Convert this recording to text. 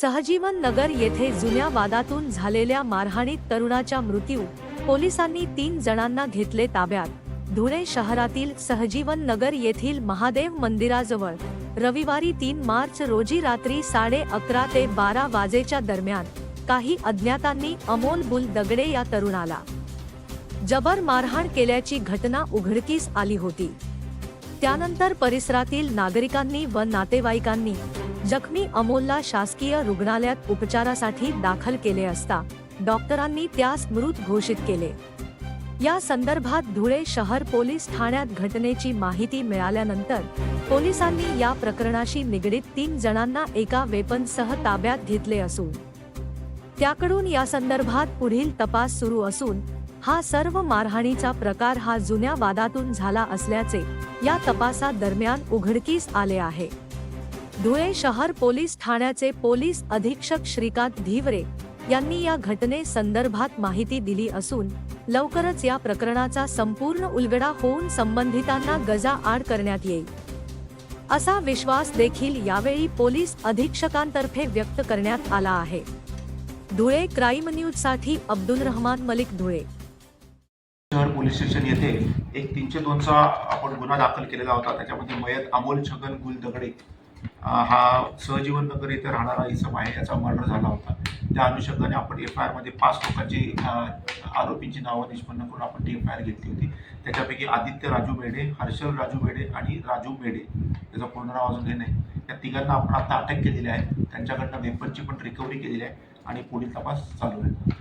सहजीवन नगर येथे जुन्या वादातून झालेल्या मारहाणीत तरुणाचा मृत्यू. पोलिसांनी तीन जणांना घेतले ताब्यात. धुळे शहरातील सहजीवन नगर येथील महादेव मंदिराजवळ. रविवारी तीन मार्च रोजी रात्री साडे अकरा ते बारा वाजेच्या दरम्यान काही अज्ञातांनी अमोल बुल दगडे या तरुणाला. जबर मारहाण केल्याची घटना उघडकीस आली होती. त्यानंतर परिसरातील नागरिकांनी व नातेवाईकांनी जखमी अमोलला शासकीय रुग्णालयात उपचारासाठी दाखल केले असता डॉक्टरांनी त्यास मृत घोषित केले. या संदर्भात धुळे शहर पोलीस ठाण्यात घटनेची माहिती मिळाल्यानंतर पोलिसांनी या प्रकरणाशी निगडीत तीन जणांना एका वेपनसह ताब्यात घेतले असून त्याकडून या संदर्भात पुढील तपास सुरू असून हा सर्व मारहाणीचा प्रकार हा जुन्या वादातून झाला असल्याचे या तपासादरम्यान उघडकीस आले आहे. धुळे शहर पोलीस ठाण्याचे पोलीस अधीक्षक श्रीकांत धीवरे यांनी या घटने संदर्भात माहिती दिली असून लवकरच या प्रकरणाचा संपूर्ण उलगडा होऊन संबंधितांना गजा आड करण्यात येईल. असा विश्वास देखील यावेळी पोलीस अधीक्षकांतर्फे व्यक्त करण्यात आला आहे. धुळे क्राईम न्यूजसाठी अब्दुल रहमान मलिक धुळे. शहर पोलीस स्टेशन येथे एक तीनशे दोनचा आपण गुन्हा दाखल केलेला होता. त्याच्यामध्ये मयत अमोल छगन गुल दगडे हा सहजीवन नगर येथे राहणारा इसम आहे याचा मर्डर झाला होता. त्या अनुषंगाने आपण एफ आय आरमध्ये पाच लोकांची आरोपींची नावं निष्पन्न करून आपण ती एफ आय आर घेतली होती. त्याच्यापैकी आदित्य राजू मेढे हर्षल राजू मेढे आणि राजू मेढे त्याचं पूर्ण नाव अजून हे नाही. या तिघांना आपण आता अटक केलेली आहे. त्यांच्याकडनं वेपनची पण रिकव्हरी केलेली आहे आणि पुढील तपास चालू आहे.